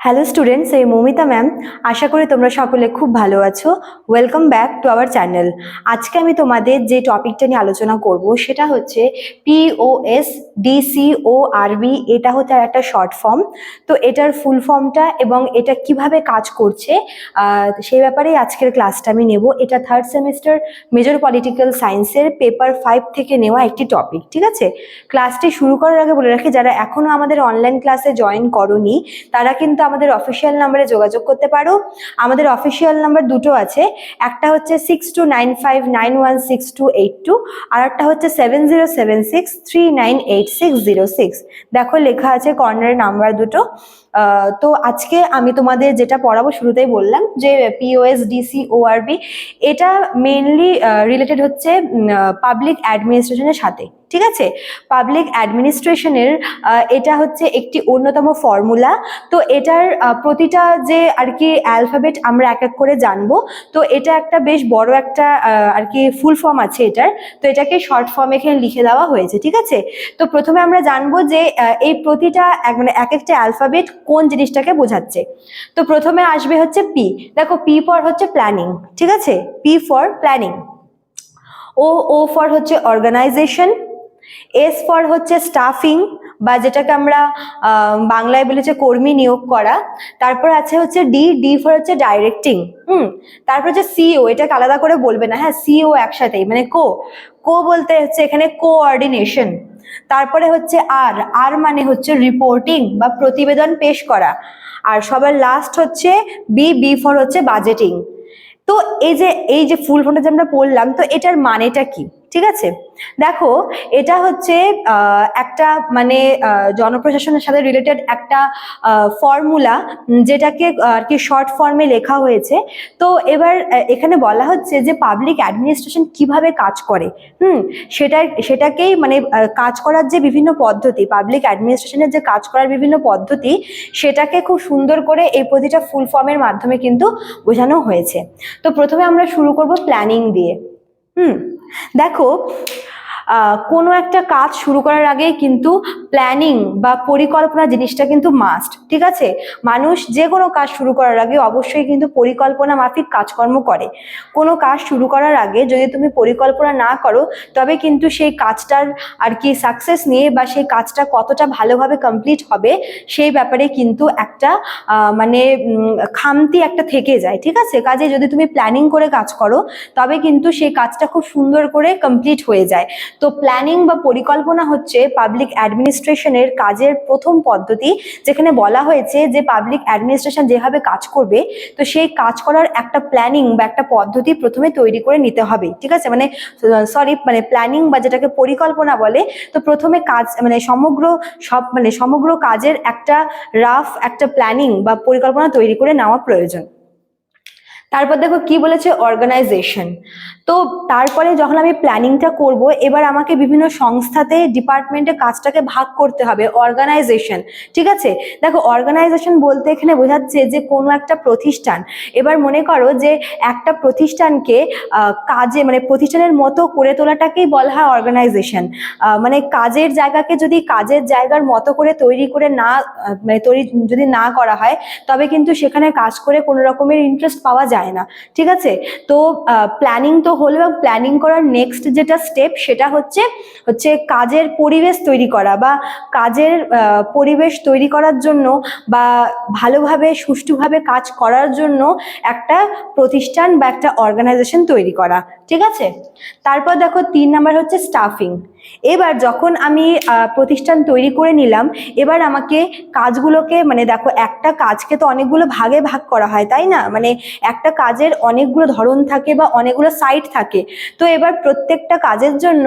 Hello students এই Moumita ma'am আশা করি তোমরা সকলে খুব ভালো আছো। Welcome back to our channel আজকে আমি তোমাদের যে টপিকটা নিয়ে আলোচনা করব, সেটা হচ্ছে পিওএস ডিসিও আরবি এটা হচ্ছে একটা শর্ট ফর্ম তো এটার ফুল ফর্মটা এবং এটা কীভাবে কাজ করছে সেই ব্যাপারেই আজকের ক্লাসটা আমি নেব। এটা থার্ড সেমিস্টার মেজর পলিটিক্যাল সায়েন্সের পেপার ফাইভ থেকে নেওয়া একটি টপিক ঠিক আছে? ক্লাসটি শুরু করার আগে বলে রাখি, যারা এখনও আমাদের অনলাইন ক্লাসে জয়েন করনি, তারা কিন্তু আমাদের অফিসিয়াল নাম্বারে যোগাযোগ করতে পারো। আমাদের অফিসিয়াল নাম্বার দুটো আছে। একটা হচ্ছে six two nine five nine one six two eight two আর একটা হচ্ছে seven zero seven six three nine eight six zero six দেখো লেখা আছে কর্নারের নাম্বার দুটো। তো আজকে আমি তোমাদের যেটা পড়াবো শুরুতেই বললাম যে P O S D C O R B এটা মেনলি রিলেটেড হচ্ছে পাবলিক অ্যাডমিনিস্ট্রেশনের সাথে, ঠিক আছে? পাবলিক অ্যাডমিনিস্ট্রেশনের এটা হচ্ছে একটি অন্যতম ফর্মুলা তো এটার প্রতিটা যে আর কি অ্যালফাবেট আমরা এক এক করে জানব, তো এটা একটা বেশ বড় একটা আর কি ফুল ফর্ম আছে এটার, তো এটাকে শর্ট ফর্ম এখানে লিখে দেওয়া হয়েছে, ঠিক আছে? তো প্রথমে আমরা জানব যে এই প্রতিটা মানে এক একটা অ্যালফাবেট কোন জিনিসটাকে বোঝাচ্ছে। তো প্রথমে আসবে হচ্ছে পি দেখো পি ফর হচ্ছে প্ল্যানিং ঠিক আছে? P for planning O O for হচ্ছে অর্গানাইজেশন এস ফর হচ্ছে স্টাফিং বা যেটাকে আমরা বাংলায় বলেছে কর্মী নিয়োগ করা। তারপর আছে হচ্ছে ডি ডি ফর হচ্ছে ডাইরেক্টিং হুম? তারপর হচ্ছে সিও এটাকে আলাদা করে বলবে না। হ্যাঁ সিও একসাথেই মানে কো। কো বলতে হচ্ছে এখানে কোঅর্ডিনেশন তারপরে হচ্ছে আর আর মানে হচ্ছে রিপোর্টিং বা প্রতিবেদন পেশ করা। আর সবার লাস্ট হচ্ছে বি বি ফর হচ্ছে বাজেটিং তো এই যে এই যে ফুল ফোনটা যে আমরা পড়লাম, তো এটার মানেটা কি? ঠিক আছে? দেখো, এটা হচ্ছে একটা মানে জনপ্রশাসনের সাথে রিলেটেড একটা ফর্মুলা যেটাকে আর কি শর্ট ফর্মে লেখা হয়েছে। তো এবার এখানে বলা হচ্ছে যে পাবলিক অ্যাডমিনিস্ট্রেশন কীভাবে কাজ করে? হুম? সেটা সেটাকেই মানে কাজ করার যে বিভিন্ন পদ্ধতি পাবলিক অ্যাডমিনিস্ট্রেশনের যে কাজ করার বিভিন্ন পদ্ধতি, সেটাকে খুব সুন্দর করে এই প্রতিটা ফুল ফর্মের মাধ্যমে কিন্তু বোঝানো হয়েছে। তো প্রথমে আমরা শুরু করব প্ল্যানিং দিয়ে। হুম? দেখো কোনো একটা কাজ শুরু করার আগে কিন্তু প্ল্যানিং বা পরিকল্পনা জিনিসটা কিন্তু মাস্ট ঠিক আছে? মানুষ যে কোনো কাজ শুরু করার আগে অবশ্যই কিন্তু পরিকল্পনা মাফিক কাজকর্ম করে। কোনো কাজ শুরু করার আগে যদি তুমি পরিকল্পনা না করো, তবে কিন্তু সেই কাজটার আর কি সাকসেস নিয়ে বা সেই কাজটা কতটা ভালোভাবে কমপ্লিট হবে, সেই ব্যাপারে কিন্তু একটা মানে খামতি একটা থেকে যায়, ঠিক আছে? কাজে যদি তুমি প্ল্যানিং করে কাজ করো, তবে কিন্তু সেই কাজটা খুব সুন্দর করে কমপ্লিট হয়ে যায়। তো প্ল্যানিং বা পরিকল্পনা হচ্ছে পাবলিক অ্যাডমিনিস্ট্রেশনের কাজের প্রথম পদ্ধতি, যেখানে বলা হয়েছে যে পাবলিক অ্যাডমিনিস্ট্রেশন যেভাবে কাজ করবে, তো সেই কাজ করার একটা প্ল্যানিং বা একটা পদ্ধতি প্রথমে তৈরি করে নিতে হবে। ঠিক আছে? মানে সরি মানে প্ল্যানিং বা যেটাকে পরিকল্পনা বলে, তো প্রথমে কাজ মানে সমগ্র সব মানে সমগ্র কাজের একটা রাফ একটা প্ল্যানিং বা পরিকল্পনা তৈরি করে নেওয়া প্রয়োজন। তারপর দেখো কি বলেছে অর্গানাইজেশন তো তারপরে যখন আমি প্ল্যানিংটা করব, এবার আমাকে বিভিন্ন সংস্থাতে, ডিপার্টমেন্টে কাজটাকে ভাগ করতে হবে অর্গানাইজেশন ঠিক আছে? দেখো অর্গানাইজেশন বলতে এখানে বোঝাচ্ছে যে কোনো একটা প্রতিষ্ঠান। এবার মনে করো যে একটা প্রতিষ্ঠানকে কাজে মানে প্রতিষ্ঠানের মতো করে তোলাটাকেই বলা হয় অর্গানাইজেশন মানে কাজের জায়গাকে যদি কাজের জায়গার মতো করে তৈরি করে না মানে তৈরি যদি না করা হয়, তবে কিন্তু সেখানে কাজ করে কোনো রকমের ইন্টারেস্ট পাওয়া যায় না, ঠিক আছে? তো প্ল্যানিং তো হলো এবং প্ল্যানিং করার নেক্সট যেটা স্টেপ সেটা হচ্ছে হচ্ছে কাজের পরিবেশ তৈরি করা বা কাজের পরিবেশ তৈরি করার জন্য বা ভালোভাবে সুষ্ঠুভাবে কাজ করার জন্য একটা প্রতিষ্ঠান বা একটা অর্গানাইজেশন তৈরি করা, ঠিক আছে? তারপর দেখো তিন নাম্বার হচ্ছে স্টাফিং এবার যখন আমি প্রতিষ্ঠান তৈরি করে নিলাম, এবার আমাকে কাজগুলোকে মানে দেখো একটা কাজকে তো অনেকগুলো ভাগে ভাগ করা হয়, তাই না? মানে একটা কাজের অনেকগুলো ধরন থাকে বা অনেকগুলো সাইট থাকে। তো এবার প্রত্যেকটা কাজের জন্য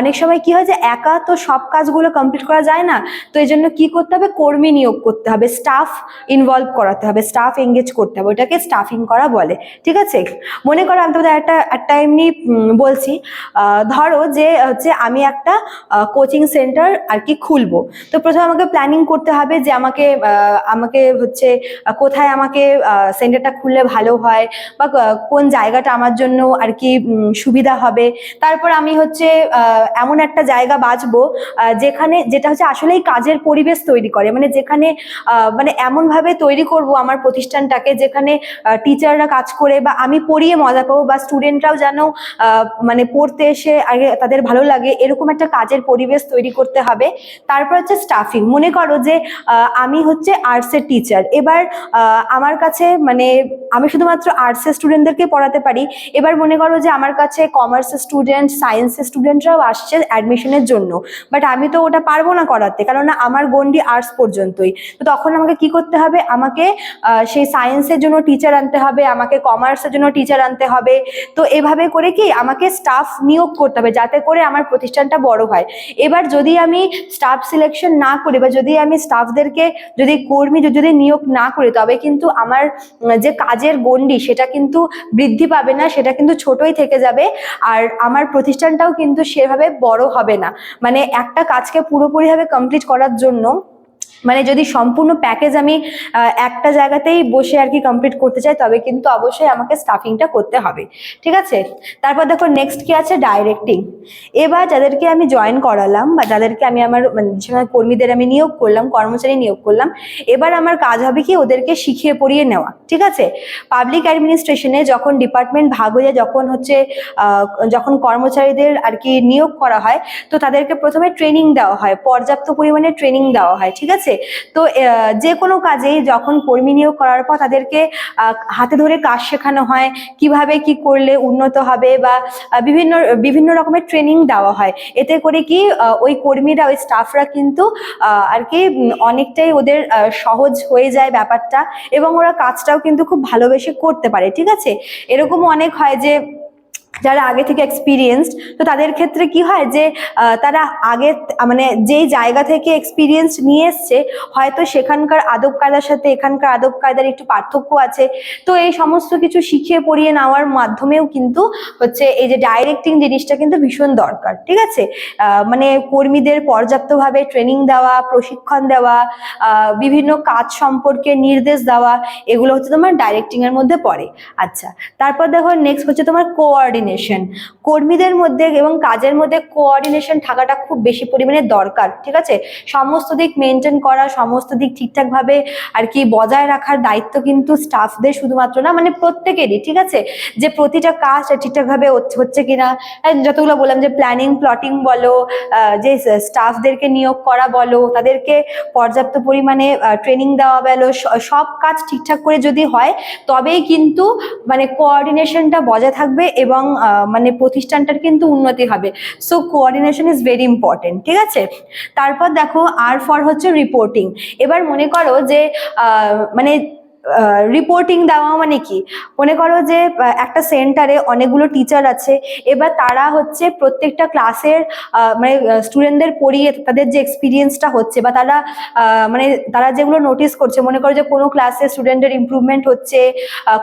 অনেক সময় কি হয় যে একা তো সব কাজগুলো কমপ্লিট করা যায় না, তো এই জন্য কি করতে হবে? কর্মী নিয়োগ করতে হবে স্টাফ ইনভলভ করাতে হবে স্টাফ এঙ্গেজ করতে হবে, ওটাকে স্টাফিং করা বলে, ঠিক আছে? মনে করো আমি তোমাদের একটা একটা এমনি বলছি ধরো যে হচ্ছে আমি একটা কোচিং সেন্টার আর কি খুলবো। তো প্রথমে আমাকে প্ল্যানিং করতে হবে যে আমাকে আমাকে হচ্ছে কোথায় আমাকে সেন্টারটা খুললে ভালো হয় বা কোন জায়গাটা আমার জন্য আর কি সুবিধা হবে। তারপর আমি হচ্ছে এমন একটা জায়গা বাঁচবো যেখানে, যেটা হচ্ছে আসলেই কাজের পরিবেশ তৈরি করে। মানে যেখানে মানে এমনভাবে তৈরি করব আমার প্রতিষ্ঠানটাকে, যেখানে টিচাররা কাজ করে বা আমি পড়িয়ে মজা পাবো বা স্টুডেন্টরাও যেন মানে পড়তে এসে আগে তাদের ভালো লাগে, এরকম একটা কাজের পরিবেশ তৈরি করতে হবে। তারপর হচ্ছে স্টাফিং মনে করো যে আমি হচ্ছে আর্টসের টিচার এবার আমার কাছে মানে আমি শুধুমাত্র আর্টসের স্টুডেন্টদেরকে পড়াতে পারি। এবার মনে করো যে, আমার কাছে কমার্সের স্টুডেন্ট সায়েন্সের স্টুডেন্টরাও আসছে অ্যাডমিশনের জন্য। বাট আমি তো ওটা পারব না করাতে কারণ আমার গন্ডি আর্টস পর্যন্তই। তো তখন আমাকে কি করতে হবে? আমাকে সেই সায়েন্সের জন্য টিচার আনতে হবে, আমাকে কমার্সের জন্য টিচার আনতে হবে। তো এভাবে করে কি আমাকে স্টাফ নিয়োগ করতে হবে, যাতে করে আমার প্রতিষ্ঠানটা বড় হয়। এবার যদি আমি স্টাফ সিলেকশন না করি বা যদি আমি স্টাফদেরকে যদি কর্মী যদি নিয়োগ না করি, তবে কিন্তু আমার যে কাজের গণ্ডি সেটা কিন্তু বৃদ্ধি পাবে না, সেটা কিন্তু ছোটই থেকে যাবে আর আমার প্রতিষ্ঠানটাও কিন্তু সেভাবে বড় হবে না। মানে একটা কাজকে পুরোপুরিভাবে কমপ্লিট করার জন্য মানে যদি সম্পূর্ণ প্যাকেজ আমি একটা জায়গাতেই বসে আর কি কমপ্লিট করতে চাই, তবে কিন্তু অবশ্যই আমাকে স্টাফিংটা করতে হবে। ঠিক আছে? তারপর দেখো নেক্সট কি আছে? ডাইরেক্টিং এবার যাদেরকে আমি জয়েন করালাম বা যাদেরকে আমি আমার মানে কর্মীদের আমি নিয়োগ করলাম, কর্মচারী নিয়োগ করলাম, এবার আমার কাজ হবে কি? ওদেরকে শিখিয়ে পড়িয়ে নেওয়া। ঠিক আছে? পাবলিক অ্যাডমিনিস্ট্রেশনে যখন ডিপার্টমেন্ট ভাগ হয়ে যায়, যখন হচ্ছে যখন কর্মচারীদের আর কি নিয়োগ করা হয়, তো তাদেরকে প্রথমে ট্রেনিং দেওয়া হয়, পর্যাপ্ত পরিমাণে ট্রেনিং দেওয়া হয়। ঠিক আছে? তো যে কোনো কাজেই যখন কর্মী নিয়োগ করার পর তাদেরকে হাতে ধরে কাজ শেখানো হয়, কীভাবে কি করলে উন্নত হবে বা বিভিন্ন বিভিন্ন রকমের ট্রেনিং দেওয়া হয়। এতে করে কি ওই কর্মীরা, ওই স্টাফরা কিন্তু আর কি অনেকটাই ওদের সহজ হয়ে যায় ব্যাপারটা এবং ওরা কাজটাও কিন্তু খুব ভালোবেসে করতে পারে, ঠিক আছে? এরকমও অনেক হয় যে যারা আগে থেকে এক্সপিরিয়েন্সড তো তাদের ক্ষেত্রে কি হয় যে তারা আগে মানে যেই জায়গা থেকে এক্সপিরিয়েন্স নিয়ে এসছে, হয়তো সেখানকার আদব কায়দার সাথে এখানকার আদব কায়দার একটু পার্থক্য আছে। তো এই সমস্ত কিছু শিখিয়ে পড়িয়ে নেওয়ার মাধ্যমেও কিন্তু হচ্ছে এই যে ডাইরেক্টিং জিনিসটা কিন্তু ভীষণ দরকার, ঠিক আছে? মানে কর্মীদের পর্যাপ্তভাবে ট্রেনিং দেওয়া, প্রশিক্ষণ দেওয়া বিভিন্ন কাজ সম্পর্কে নির্দেশ দেওয়া, এগুলো হচ্ছে তোমার ডাইরেক্টিং এর মধ্যে পড়ে। আচ্ছা তারপর দেখো নেক্সট হচ্ছে তোমার কোঅর্ডিনেশন কর্মীদের মধ্যে এবং কাজের মধ্যে কোঅর্ডিনেশন থাকাটা খুব বেশি পরিমাণে দরকার, ঠিক আছে? সমস্ত দিক মেনটেন করা, সমস্ত দিক ঠিকঠাকভাবে আর কি বজায় রাখার দায়িত্ব কিন্তু স্টাফদের শুধুমাত্র না মানে প্রত্যেকেরই, ঠিক আছে? যে প্রতিটা কাজ ঠিকঠাকভাবে হচ্ছে- কিনা যতগুলো বললাম যে প্ল্যানিং প্লটিং বলো যে স্টাফদেরকে নিয়োগ করা বলো, তাদেরকে পর্যাপ্ত পরিমাণে ট্রেনিং দেওয়া বলো সব কাজ ঠিকঠাক করে যদি হয়, তবেই কিন্তু মানে কোঅর্ডিনেশনটা বজায় থাকবে এবং মানে প্রতিষ্ঠানটার কিন্তু উন্নতি হবে। So coordination is very important ঠিক আছে? তারপর দেখো আর ফর হচ্ছে রিপোর্টিং এবার মনে করো যে মানে রিপোর্টিং দেওয়া মানে কি? মনে করো যে একটা সেন্টারে অনেকগুলো টিচার আছে এবার তারা হচ্ছে প্রত্যেকটা ক্লাসের মানে স্টুডেন্টদের পড়িয়ে তাদের যে এক্সপিরিয়েন্সটা হচ্ছে বা তারা মানে তারা যেগুলো নোটিস করছে মনে করো যে কোনো ক্লাসে স্টুডেন্টের ইমপ্রুভমেন্ট হচ্ছে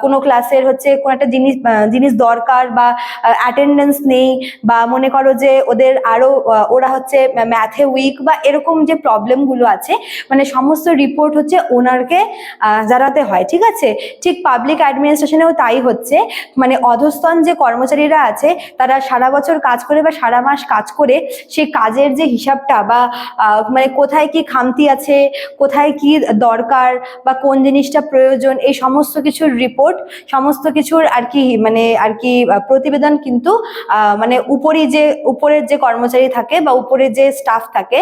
কোনো ক্লাসের হচ্ছে কোনো একটা জিনিস জিনিস দরকার বা অ্যাটেন্ডেন্স নেই বা মনে করো যে ওদের আরও আহ, ওরা হচ্ছে ম্যাথে উইক বা এরকম যে প্রবলেমগুলো আছে মানে সমস্ত রিপোর্ট হচ্ছে ওনারকে জানাতে হয়, ঠিক আছে? ঠিক পাবলিক অ্যাডমিনিস্ট্রেশনেও তাই হচ্ছে। মানে অধস্তন যে কর্মচারীরা আছে, তারা সারা বছর কাজ করে বা সারা মাস কাজ করে, সেই কাজের যে হিসাবটা বা মানে কোথায় কি খামতি আছে, কোথায় কি দরকার বা কোন জিনিসটা প্রয়োজন, এই সমস্ত কিছুর রিপোর্ট সমস্ত কিছুর আর কি মানে আর কি প্রতিবেদন কিন্তু মানে উপরই যে, উপরের যে কর্মচারী থাকে বা উপরে যে স্টাফ থাকে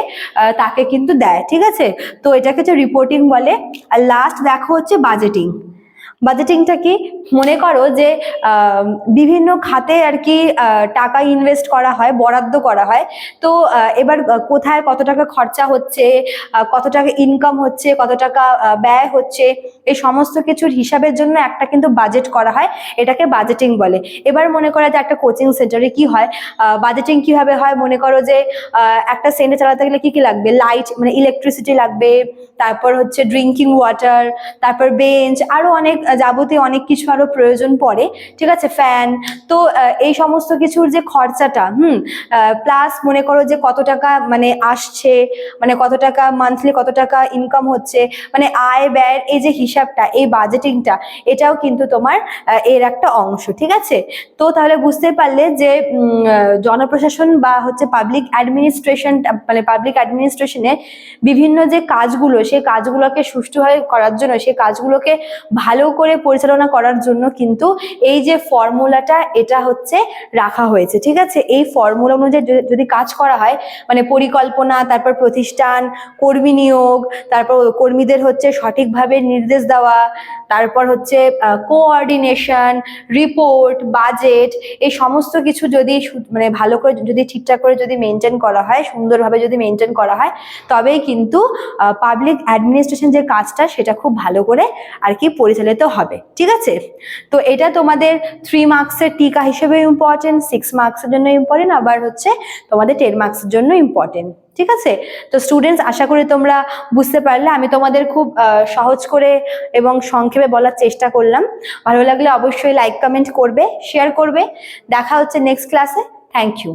তাকে কিন্তু দেয়, ঠিক আছে? তো এটাকে হচ্ছে রিপোর্টিং বলে, আর লাস্ট দেখো হচ্ছে বাজেটিং বাজেটিংটা কি? মনে করো যে বিভিন্ন খাতে আর কি টাকা ইনভেস্ট করা হয়, বরাদ্দ করা হয়। তো এবার কোথায় কত টাকা খরচা হচ্ছে কত টাকা ইনকাম হচ্ছে, কত টাকা ব্যয় হচ্ছে, এই সমস্ত কিছুর হিসাবের জন্য একটা কিন্তু বাজেট করা হয়। এটাকে বাজেটিং বলে। এবার মনে করা যে একটা কোচিং সেন্টারে কি হয়? বাজেটিং কীভাবে হয়? মনে করো যে একটা সেন্টার চালাতে গেলে কি কি লাগবে? লাইট মানে ইলেকট্রিসিটি লাগবে, তারপর হচ্ছে ড্রিঙ্কিং ওয়াটার তারপর বেঞ্চ আরও অনেক যাবতীয় অনেক কিছু আরও প্রয়োজন পড়ে, ঠিক আছে? ফ্যান, তো এই সমস্ত কিছুর যে খরচাটা, হুম প্লাস মনে করো যে কত টাকা মানে আসছে মানে কত টাকা মান্থলি কত টাকা ইনকাম হচ্ছে মানে আয় ব্যয়ের এই যে হিসাবটা, এই বাজেটিংটা এটাও কিন্তু তোমার এর একটা অংশ, ঠিক আছে? তো তাহলে বুঝতে পারলে যে জনপ্রশাসন বা হচ্ছে পাবলিক অ্যাডমিনিস্ট্রেশন মানে পাবলিক অ্যাডমিনিস্ট্রেশনে বিভিন্ন যে কাজগুলো সেই কাজগুলোকে সুষ্ঠুভাবে করার জন্য সেই কাজগুলোকে ভালো করে পরিচালনা করার জন্য কিন্তু এই যে ফর্মুলাটা, এটা হচ্ছে রাখা হয়েছে, ঠিক আছে? এই ফর্মুলা অনুযায়ী যদি- কাজ করা হয় মানে পরিকল্পনা, তারপর প্রতিষ্ঠান, কর্মী নিয়োগ, তারপর কর্মীদের হচ্ছে সঠিকভাবে নির্দেশ দেওয়া, তারপর হচ্ছে কোঅর্ডিনেশন রিপোর্ট বাজেট এই সমস্ত কিছু যদি মানে ভালো করে যদি ঠিকঠাক করে যদি মেনটেন করা হয়, সুন্দরভাবে যদি মেনটেন করা হয়, তবেই কিন্তু পাবলিক অ্যাডমিনিস্ট্রেশন যে কাজটা, সেটা খুব ভালো করে আর কি পরিচালিত হবে, ঠিক আছে? তো এটা তোমাদের থ্রি মার্কসের টিকা হিসেবে ইম্পর্টেন্ট সিক্স মার্কসের জন্য ইম্পর্টেন্ট আবার হচ্ছে তোমাদের টেন মার্কসের জন্য ইম্পর্টেন্ট ঠিক আছে? তো স্টুডেন্টস আশা করি তোমরা বুঝতে পারলে, আমি তোমাদের খুব সহজ করে এবং সংক্ষেপে বলার চেষ্টা করলাম। ভালো লাগলে অবশ্যই লাইক কমেন্ট করবে শেয়ার করবে। দেখা হচ্ছে নেক্সট ক্লাসে থ্যাংক ইউ